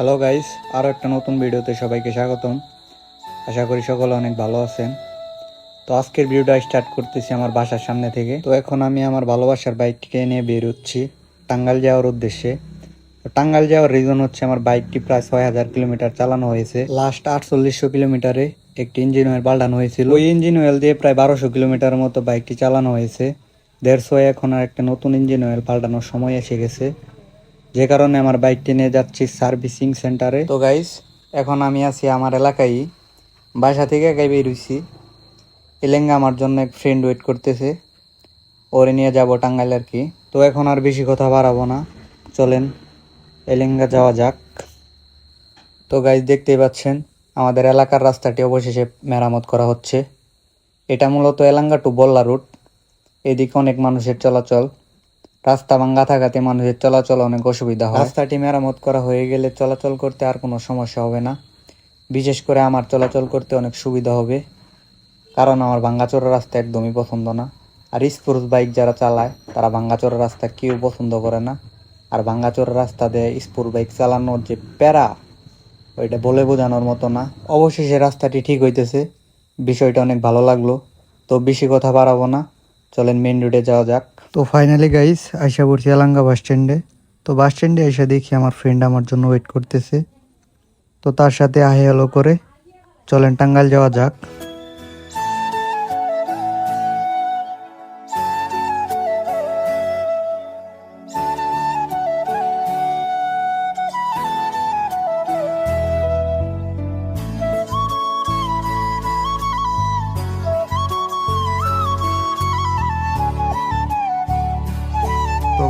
Hello guys আরও একটা নতুন ভিডিওতে সবাইকে স্বাগতম। আশা করি সকলে অনেক ভালো আছেন। তো আজকের ভিডিওটা স্টার্ট করতেছি আমার বাসার সামনে থেকে। তো এখন আমি আমার ভালোবাসার বাইকটিকে নিয়ে বের হচ্ছি টাঙ্গাইল যাওয়ার উদ্দেশ্যে। তো টাঙ্গাইল যাওয়ার রিজন হচ্ছে আমার বাইকটি প্রায় ছয় হাজার কিলোমিটার চালানো হয়েছে। লাস্ট আটচল্লিশশো কিলোমিটারে একটি ইঞ্জিন অয়েল পাল্টানো হয়েছিল। ওই ইঞ্জিন অয়েল দিয়ে প্রায় বারোশো কিলোমিটার মতো বাইকটি চালানো হয়েছে। দেড়শো এখন আর একটা নতুন ইঞ্জিন অয়েল পাল্টানোর সময় এসে গেছে। যে কারণে আমার বাইকটি নিয়ে যাচ্ছি সার্ভিসিং সেন্টারে। তো গাইস এখন আমি আছি আমার এলাকায়। বাসা থেকে একাই বেরোইছি এলেঙ্গা আমার জন্য এক ফ্রেন্ড ওয়েট করতেছে। ওরে নিয়ে যাব টাঙ্গাইল আর কি। তো এখন আর বেশি কথা বাড়াবো না। চলেন, এলেঙ্গা যাওয়া যাক। তো গাইস দেখতেই পাচ্ছেন, আমাদের এলাকার রাস্তাটি অবশেষে মেরামত করা হচ্ছে। এটা মূলত এলাঙ্গা টু বল্লা রুট এদিকে অনেক মানুষের চলাচল। রাস্তা ভাঙ্গা থাকাতে মানুষের চলাচল অনেক অসুবিধা হয়। রাস্তাটি মেরামত করা হয়ে গেলে চলাচল করতে আর কোনো সমস্যা হবে না। বিশেষ করে আমার চলাচল করতে অনেক সুবিধা হবে। কারণ আমার ভাঙ্গাচোরা রাস্তা একদমই পছন্দ না। আর স্পোর্টস বাইক যারা চালায়, তারা ভাঙ্গাচোরা রাস্তা কেউ পছন্দ করে না। আর ভাঙ্গাচোরা রাস্তা দিয়ে স্পোর্টস বাইক চালানোর যে প্যারা, ওইটা বলে বোঝানোর মতো না। অবশেষে রাস্তাটি ঠিক হইতেছে। বিষয়টা অনেক ভালো লাগল। তো বেশি কথা বাড়াবো না। চলেন মেন রোডে যাওয়া যাক। তো ফাইনালি গাইস আইসা পড়ছি এলাঙ্গা বাস স্ট্যান্ডে তো বাস স্ট্যান্ডে এসে দেখি আমার ফ্রেন্ড আমার জন্য ওয়েট করতেছে। তো তার সাথে আহে আলো করে। চলেন টাঙ্গাইল যাওয়া যাক।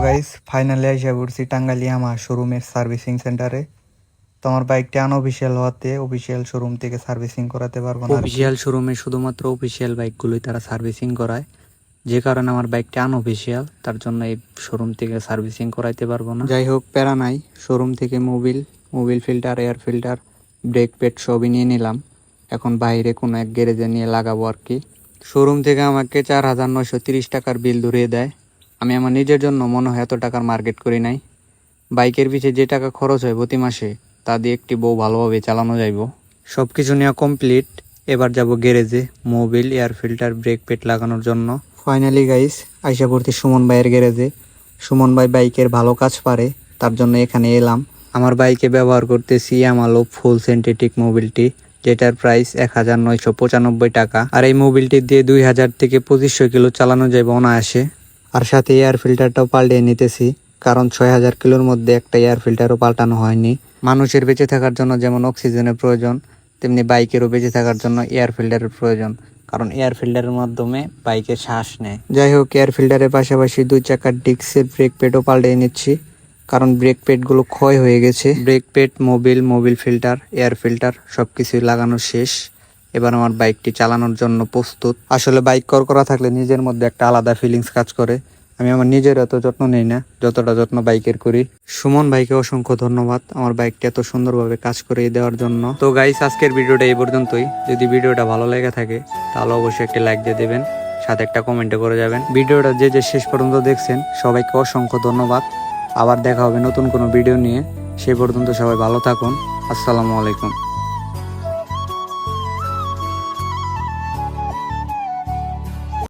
গাইস ফাইনালি আইসা পড়ছি টাঙ্গাইল আমার শোরুমের সার্ভিসিং সেন্টারে তো আমার বাইকটা আনঅফিসিয়াল হওয়াতে অফিসিয়াল শোরুম থেকে সার্ভিসিং করাতে পারব না অফিসিয়াল শোরুমে শুধুমাত্র অফিসিয়াল বাইকগুলোই তারা সার্ভিসিং করায়। যে কারণে আমার বাইকটা আনঅফিসিয়াল তার জন্য এই শোরুম থেকে সার্ভিসিং করাইতে পারব না। যাই হোক প্যারা নাই। শোরুম থেকে Mobil Mobil filter air filter brake pad সবই নিয়ে নিলাম। এখন বাইরে কোনো এক গ্যারেজে নিয়ে লাগাবো আর কি। শোরুম থেকে আমাকে চার হাজার নয়শো তিরিশ টাকার বিল ধরিয়ে দেয়। আমি আমার নিজের জন্য মনে হয় এত টাকার মার্কেট করি নাই। বাইকের পিছে যে টাকা খরচ হয় প্রতি মাসে তা দিয়ে একটি বউ ভালোভাবে চালানো যাইব। সব কিছু নেওয়া কমপ্লিট। এবার যাব গ্যারেজে Mobil air filter brake pad লাগানোর জন্য। ফাইনালি গাইস আইসা পড়তে সুমন ভাইয়ের গ্যারেজে। সুমন ভাই বাইকের ভালো কাজ পারে তার জন্য এখানে এলাম। আমার বাইকে ব্যবহার করতেছি আমালো ফুল সিনথেটিক মোবিলটি যেটার প্রাইস এক হাজার নয়শো পঁচানব্বই টাকা। আর এই মোবিলটি দিয়ে দুই হাজার থেকে পঁচিশশো কিলো চালানো যাবে অনায়াসে। আর সাথে এয়ার ফিল্টারটাও পাল্টিয়ে নিতেছি, কারণ ছয় হাজার কিলোর মধ্যে একটা এয়ার ফিল্টারও পাল্টানো হয়নি। মানুষের বেঁচে থাকার জন্য যেমন অক্সিজেনের প্রয়োজন, তেমনি বাইকেরও বেঁচে থাকার জন্য এয়ার ফিল্টারের প্রয়োজন, কারণ এয়ার ফিল্টারের মাধ্যমে বাইকে শ্বাস নেয়। যাই হোক এয়ার ফিল্টারের পাশাপাশি দুই চাকার ডিস্কের ব্রেক পেডও পাল্টে নিচ্ছি, কারণ ব্রেক পেডগুলো ক্ষয় হয়ে গেছে। Brake pad Mobil Mobil filter air filter সব কিছুই লাগানো শেষ। এবার আমার বাইকটি চালানোর জন্য প্রস্তুত। আসলে বাইক কর করা থাকলে নিজের মধ্যে একটা আলাদা ফিলিংস কাজ করে। আমি আমার নিজের এত যত্ন নেই না, যতটা যত্ন বাইকের করি। সুমন ভাইকে অসংখ্য ধন্যবাদ আমার বাইকটি এত সুন্দরভাবে কাজ করে দেওয়ার জন্য। তো গাইস আজকের ভিডিওটা এই পর্যন্তই। যদি ভিডিওটা ভালো লেগে থাকে, তাহলে অবশ্যই একটি লাইক দিয়ে দেবেন, সাথে একটা কমেন্টে করে যাবেন। ভিডিওটা যে যে শেষ পর্যন্ত দেখছেন, সবাইকে অসংখ্য ধন্যবাদ। আবার দেখা হবে নতুন কোনো ভিডিও নিয়ে। সেই পর্যন্ত সবাই ভালো থাকুন। আসসালামু আলাইকুম।